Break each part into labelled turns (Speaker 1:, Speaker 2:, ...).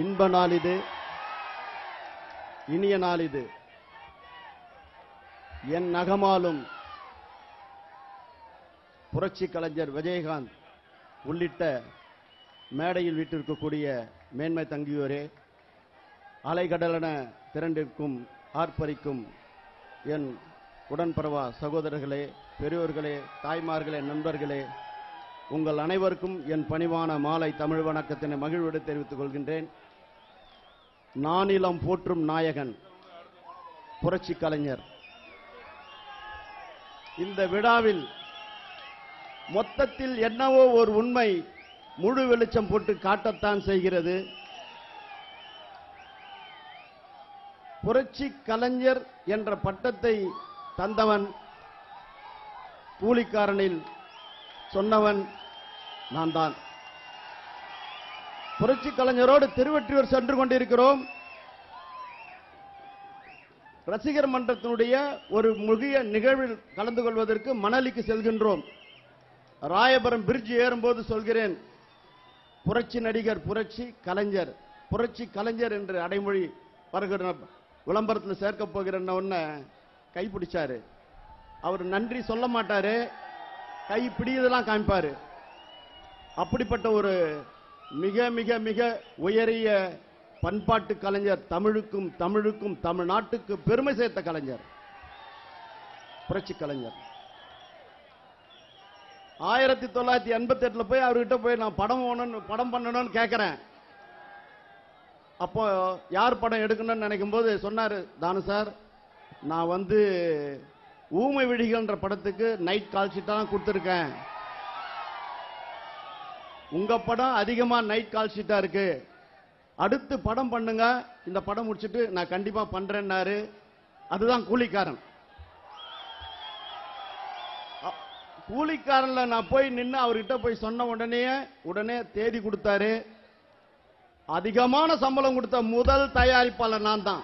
Speaker 1: இன்ப நாள் இது இனிய நாள் இது என் நகமாலும் புரட்சி கலைஞர் விஜயகாந்த் உள்ளிட்ட மேடையில் விட்டிருக்கக்கூடிய மேன்மை தங்கியோரே அலைகடலென திரண்டிருக்கும் ஆர்ப்பரிக்கும் என் உடன்பரவா சகோதரர்களே பெரியோர்களே தாய்மார்களே நண்பர்களே உங்கள் அனைவருக்கும் என் பணிவான மாலை தமிழ் வணக்கத்தினை மகிழ்வோடு தெரிவித்துக் கொள்கின்றேன். நானிலம் போற்றும் நாயகன். புரட்சி கலைஞர். இந்த விழாவில் மொத்தத்தில் என்னவோ ஒரு உண்மை முழு வெளிச்சம் போட்டு காட்டத்தான் செய்கிறது. புரட்சி கலைஞர் என்ற பட்டத்தை தந்தவன் கூலிக்காரனில் சொன்னவன் நான் தான் புரட்சி கலைஞரோடு திருவெற்றியூர் சென்று கொண்டிருக்கிறோம். ரசிகர் மன்றத்தினுடைய ஒரு முகிய நிகழ்வில் கலந்து கொள்வதற்கு மணலிக்கு செல்கின்றோம். ராயபுரம் பிரிட்ஜ் ஏறும்போது சொல்கிறேன் புரட்சி நடிகர் புரட்சி கலைஞர் புரட்சி கலைஞர் என்று அடைமொழி வருகிற விளம்பரத்தில் சேர்க்க போகிறேன்ன ஒன்று கைப்பிடிச்சார் அவர் நன்றி சொல்ல மாட்டாரு கை பிடியதெல்லாம் காமிப்பாரு. அப்படிப்பட்ட ஒரு மிக மிக மிக உயரிய பண்பாட்டு கலைஞர் தமிழுக்கும் தமிழுக்கும் தமிழ்நாட்டுக்கு பெருமை சேர்த்த கலைஞர். புரட்சி கலைஞர். ஆயிரத்தி தொள்ளாயிரத்தி எண்பத்தி எட்டுல போய் அவர்கிட்ட போய் நான் படம் ஓடணும்னு படம் பண்ணணும்னு கேட்கிறேன் அப்போ யார் படம் எடுக்கணும்னு நினைக்கும் போது சொன்னாரு தானு சார் நான் வந்து ஊமை விழிகள்ன்ற படத்துக்கு நைட் கால் கொடுத்துருக்கேன். உங்க படம் அதிகமா நைட் கால் ஷீட்டா இருக்கு. அடுத்து படம் பண்ணுங்க. இந்த படம் முடிச்சுட்டு நான் கண்டிப்பா பண்றேன்னாரு. அதுதான் கூலிக்காரன். கூலிக்காரன்ல நான் போய் நின்று அவர்கிட்ட போய் சொன்ன உடனே உடனே தேதி கொடுத்தாரு. அதிகமான சம்பளம் கொடுத்த முதல் தயாரிப்பாளர் நான் தான்.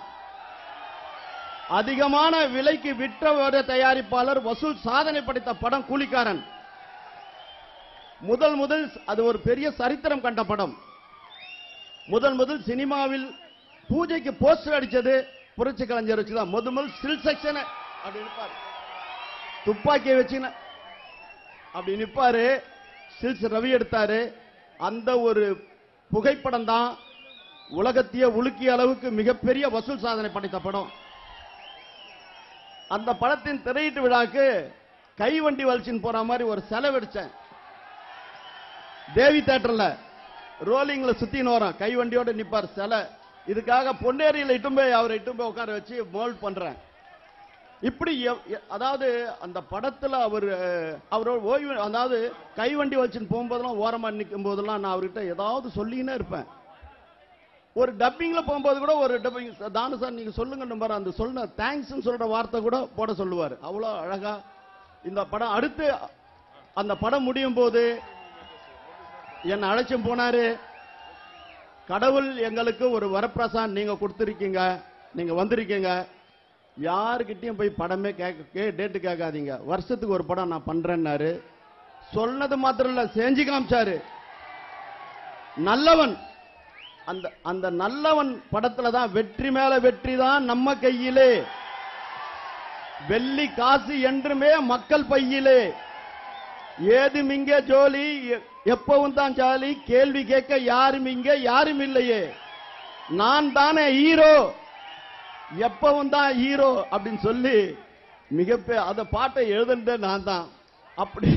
Speaker 1: அதிகமான விலைக்கு விற்ற தயாரிப்பாளர் வசூல் சாதனை படைத்த படம் கூலிக்காரன். முதல் முதல் அது ஒரு பெரிய சரித்திரம் கண்ட படம். முதல் முதல் சினிமாவில் பூஜைக்கு போஸ்டர் அடிச்சது புரட்சி கலைஞர் வச்சுதான் முதல் முதல் சில் செக்ஷன் அப்படி நிற்பாரு துப்பாக்கியை வச்சு அப்படி நிற்பாரு சில்ஸ் ரவி எடுத்தாரு. அந்த ஒரு புகைப்படம் தான் உலகத்தையே உலுக்கிய அளவுக்கு மிகப்பெரிய வசூல் சாதனை படைத்த படம். அந்த படத்தின் திரையீட்டு விழாக்கு கைவண்டி வலிச்சின்னு போற மாதிரி ஒரு செலவடிச்சேன் தேவி தேட்டர்ல ரோலிங்ல சுத்தின்னு வரோம். கை வண்டியோட நிப்பார் சிலை. இதுக்காக பொன்னேரியில இட்டும் போய் அவரை இட்டும் போய் உட்கார வச்சு மோல்ட் பண்றேன். இப்படி எ- அதாவது அந்த படத்துல அவர் அவரோட ஓய்வு அதாவது கை வண்டி வச்சுன்னு போகும்போதெல்லாம் ஓரமா நிற்கும் போதெல்லாம் நான் அவர்கிட்ட ஏதாவது சொல்லினே இருப்பேன். ஒரு டப்பிங்ல போகும்போது கூட ஒரு டப்பிங் தானு சார் நீங்க சொல்லுங்க நம்பர் அந்த சொன்ன தேங்க்ஸ் சொல்ற வார்த்தை கூட போட சொல்லுவார். அவ்வளோ அழகா இந்த படம் அடுத்து அந்த படம் முடியும் போது என்னை அழைச்சும் போனாரு? கடவுள் எங்களுக்கு ஒரு வரப்பிரசாத் நீங்க கொடுத்துருக்கீங்க. நீங்க வந்திருக்கீங்க. யாருக்கிட்டையும் போய் படமே கேட்க கே டேட்டு கேட்காதீங்க. வருஷத்துக்கு ஒரு படம் நான் பண்றேன்னாரு. சொன்னது மாத்திரம் இல்ல செஞ்சு காமிச்சாரு. நல்லவன். அந்த அந்த நல்லவன் படத்துல தான் வெற்றி மேல வெற்றி தான் நம்ம கையிலே. வெள்ளி காசு என்றுமே மக்கள் பையிலே. ஏதும் இங்கே ஜோலி எப்பவும் தான் ஜாலி. கேள்வி கேட்க யாரும் இங்கே யாரும் இல்லையே. நான் தானே ஹீரோ. எப்பவும் தான் ஹீரோ அப்படின்னு சொல்லி மிகப்பெரிய அந்த பாட்டை எழுதுனதே நான் தான். அப்படி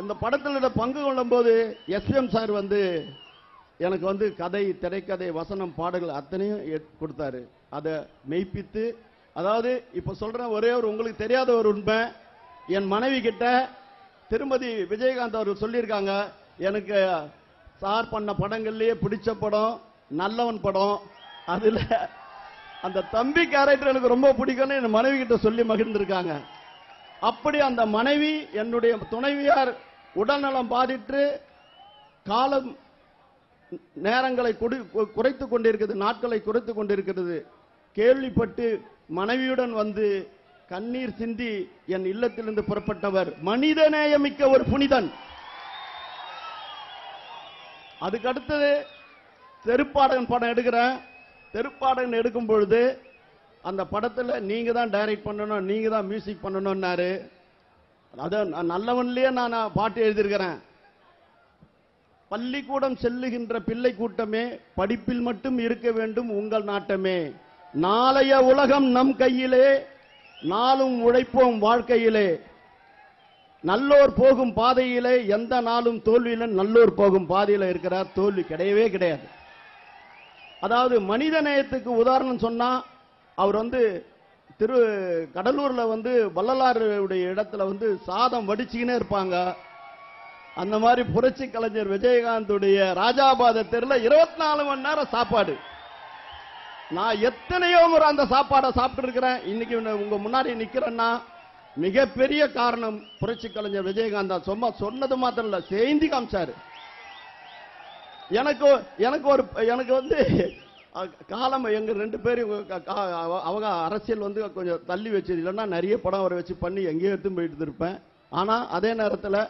Speaker 1: அந்த படத்தில் பங்கு கொள்ளும் போது எஸ்எம் சார் வந்து எனக்கு வந்து கதை திரைக்கதை வசனம் பாடல்கள் அத்தனையும் கொடுத்தாரு. அதை மெய்ப்பித்து அதாவது இப்ப சொல்றேன் ஒரே ஒரு உங்களுக்கு தெரியாத ஒரு உண்மை. என் மனைவி கிட்ட திருமதி விஜயகாந்த் அவர்கள் சொல்லியிருக்காங்க எனக்கு சார் பண்ண படங்கள்லயே பிடிச்ச படம் நல்லவன் படம். அதுல அந்த தம்பி கேரக்டர் எனக்கு ரொம்ப பிடிக்கும்னு என் மனைவி கிட்ட சொல்லி மகிழ்ந்திருக்காங்க. அப்படி அந்த மனைவி என்னுடைய துணைவியார் உடல்நலம் பாதித்து காலம் நேரங்களை கொடு- கொண்டிருக்கிறது நாட்களை குறைத்துக் கொண்டிருக்கிறது. கேள்விப்பட்டு மனைவியுடன் வந்து கண்ணீர் சிந்தி என் இல்லத்திலிருந்து புறப்பட்டவர் மனிதநேயமிக்க ஒரு புனிதன். அதுக்கு அடுத்தது தெருப்பாடகன் படம் எடுக்கிறேன். தெருப்பாடகன் எடுக்கும் பொழுது அந்த படத்தில் நீங்க தான் டைரக்ட் பண்ணணும் நீங்க தான் மியூசிக் பண்ணணும்னாரு. அதான் நான் நல்லவன்லயே நான் பாட்டு எழுதியிருக்கிறேன். பள்ளிக்கூடம் செல்லுகின்ற பிள்ளை கூட்டமே படிப்பில் மட்டும் இருக்க வேண்டும் உங்கள் நாட்டமே. நாளைய உலகம் நம் கையிலே நாளும் உழைப்போம் வாழ்க்கையிலே. நல்லோர் போகும் பாதையிலே எந்த நாளும் தோல்வியில நல்லோர் போகும் பாதையில இருக்கிறார். தோல்வி கிடையவே கிடையாது. அதாவது மனித நேயத்துக்கு உதாரணம் சொன்னா அவர் வந்து திரு கடலூர்ல வந்து வள்ளலாருடைய இடத்துல வந்து சாதம் வடிச்சுக்கினே இருப்பாங்க. அந்த மாதிரி புரட்சி கலைஞர் விஜயகாந்துடைய ராஜாபாத தெருல இருபத்தி நாலு மணி நேரம் சாப்பாடு. நான் எத்தனையோ முறை அந்த சாப்பாடை சாப்பிட்டு இருக்கிறேன். இன்னைக்கு உங்க முன்னாடி நிக்கிறேன்னா மிகப்பெரிய காரணம் புரட்சி கலைஞர் விஜயகாந்த். சும்மா சொன்னது மாத்திரம் இல்ல செய்தி காமிச்சாரு. எனக்கு எனக்கு ஒரு எனக்கு வந்து காலம் எங்க ரெண்டு பேரும் அவ- அவங்க அரசியல் வந்து கொஞ்சம் தள்ளி வச்சு இல்லைன்னா நிறைய படம் அவரை வச்சு பண்ணி எங்கேயோ எடுத்து போயிட்டு இருப்பேன் ஆனா அதே நேரத்தில்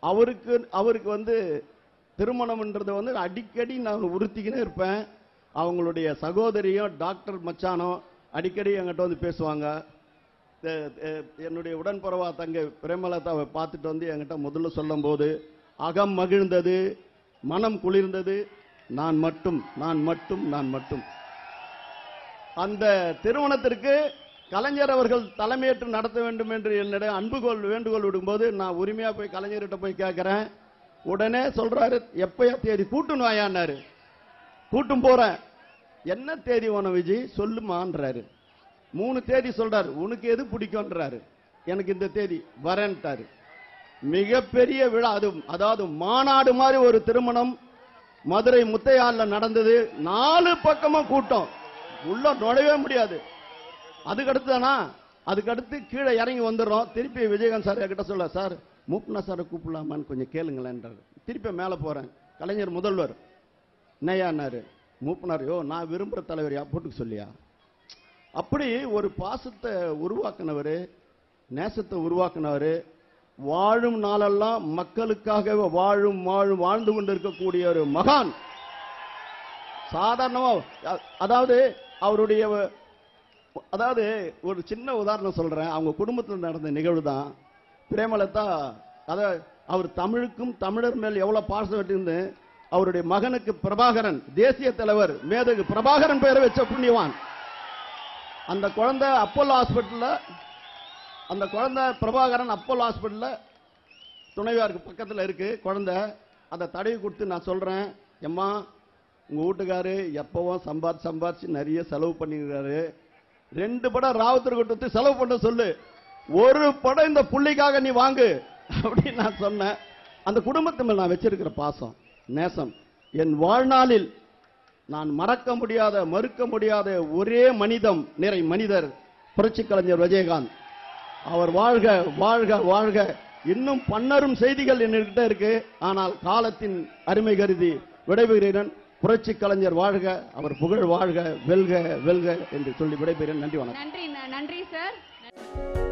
Speaker 1: அவருக்கு அவருக்கு வந்து திருமணம்ன்றது வந்து அடிக்கடி நான் உறுத்திக்கினே இருப்பேன். அவங்களுடைய சகோதரியும் டாக்டர் மச்சானோ அடிக்கடி எங்கிட்ட வந்து பேசுவாங்க. என்னுடைய உடன்பிறவா தங்கை பிரேமலதாவை பார்த்துட்டு வந்து என்கிட்ட முதல்ல சொல்லும்போது அகம் மகிழ்ந்தது மனம் குளிர்ந்தது நான் மட்டும் நான் மட்டும் நான் மட்டும். அந்த திருமணத்திற்கு கலைஞர் அவர்கள் தலைமையேற்று நடத்த வேண்டும் என்று என்னிடம் அன்புகோல் வேண்டுகோள் விடும்போது நான் உரிமையா போய் கலைஞர்கிட்ட போய் கேட்கிறேன். உடனே சொல்றாரு எப்பயா தேதி கூட்டணும் வாயான்னாரு கூட்டும் போறேன். என்ன தேதி உன விஜய் சொல்லுமான்றாரு. மூணு தேதி சொல்றாரு. உனக்கு எது பிடிக்கும்ன்றாரு. எனக்கு இந்த தேதி வரேன்ட்டாரு. மிகப்பெரிய விழா அது அதாவது மாநாடு மாதிரி ஒரு திருமணம் மதுரை முத்தையால நடந்தது. நாலு பக்கமும் கூட்டம். உள்ள நுழையவே முடியாது. அதுக்கடுத்து தானா அதுக்கடுத்து கீழே இறங்கி வந்துடுறோம். திருப்பி விஜயகாந்த் சார் கிட்ட சொல்ல சார் மூப்னா சாரை கூப்பிடலாமான்னு கொஞ்சம் கேளுங்களேன்றாரு. திருப்பி மேலே போறேன். கலைஞர் முதல்வர் என்னையான்னாரு மூப்பனார். யோ நான் விரும்புகிற தலைவர் யா? போட்டுக்க சொல்லியா? அப்படி ஒரு பாசத்தை உருவாக்கினவர் நேசத்தை உருவாக்கினவர் வாழும் நாளெல்லாம் மக்களுக்காகவே வாழும் வாழும் வாழ்ந்து கொண்டிருக்கக்கூடிய ஒரு மகான். சாதாரணமாக அதாவது அவருடைய அதாவது ஒரு சின்ன உதாரணம் சொல்கிறேன் அவங்க குடும்பத்தில் நடந்த நிகழ்வு தான். பிரேமலதா அதை அவர் தமிழுக்கும் தமிழர் மேல் எவ்வளோ பாசம் வச்சிருந்து அவருடைய மகனுக்கு பிரபாகரன் தேசிய தலைவர் மேதகு பிரபாகரன் பெயரை வச்ச புண்ணியவான். அந்த குழந்தை அப்போலோ ஹாஸ்பிட்டல்ல அந்த குழந்தை பிரபாகரன் அப்போலோ ஹாஸ்பிட்டல்ல துணைவியாருக்கு பக்கத்தில் இருக்கு குழந்தை. அதை தடவி கொடுத்து நான் சொல்றேன் எம்மா உங்க வீட்டுக்காரு எப்பவும் சம்பாதி சம்பாதிச்சு நிறைய செலவு பண்ணிருக்காரு ரெண்டு படம் ராவத்தர் கொடுத்து செலவு பண்ண சொல்லு. ஒரு படம் இந்த புள்ளிக்காக நீ வாங்கு. அப்படின்னு நான் சொன்னேன். அந்த குடும்பத்து மேல் நான் வச்சிருக்கிற பாசம். நேசம். என் வாழ்நாளில் நான் மறக்க முடியாத மறுக்க முடியாத ஒரே மனிதம் நிறை மனிதர் புரட்சி கலைஞர் விஜயகாந்த். அவர் வாழ்க வாழ்க வாழ்க. இன்னும் பன்னரும் செய்திகள் என்கிட்ட இருக்கு. ஆனால் காலத்தின் அருமை கருதி விடைபெறுகிறேன். புரட்சி கலைஞர் வாழ்க அவர் புகழ் வாழ்க வெல்க வெல்க என்று சொல்லி விடைபெறுகிறேன். நன்றி வணக்கம்.
Speaker 2: நன்றி நன்றி சார்.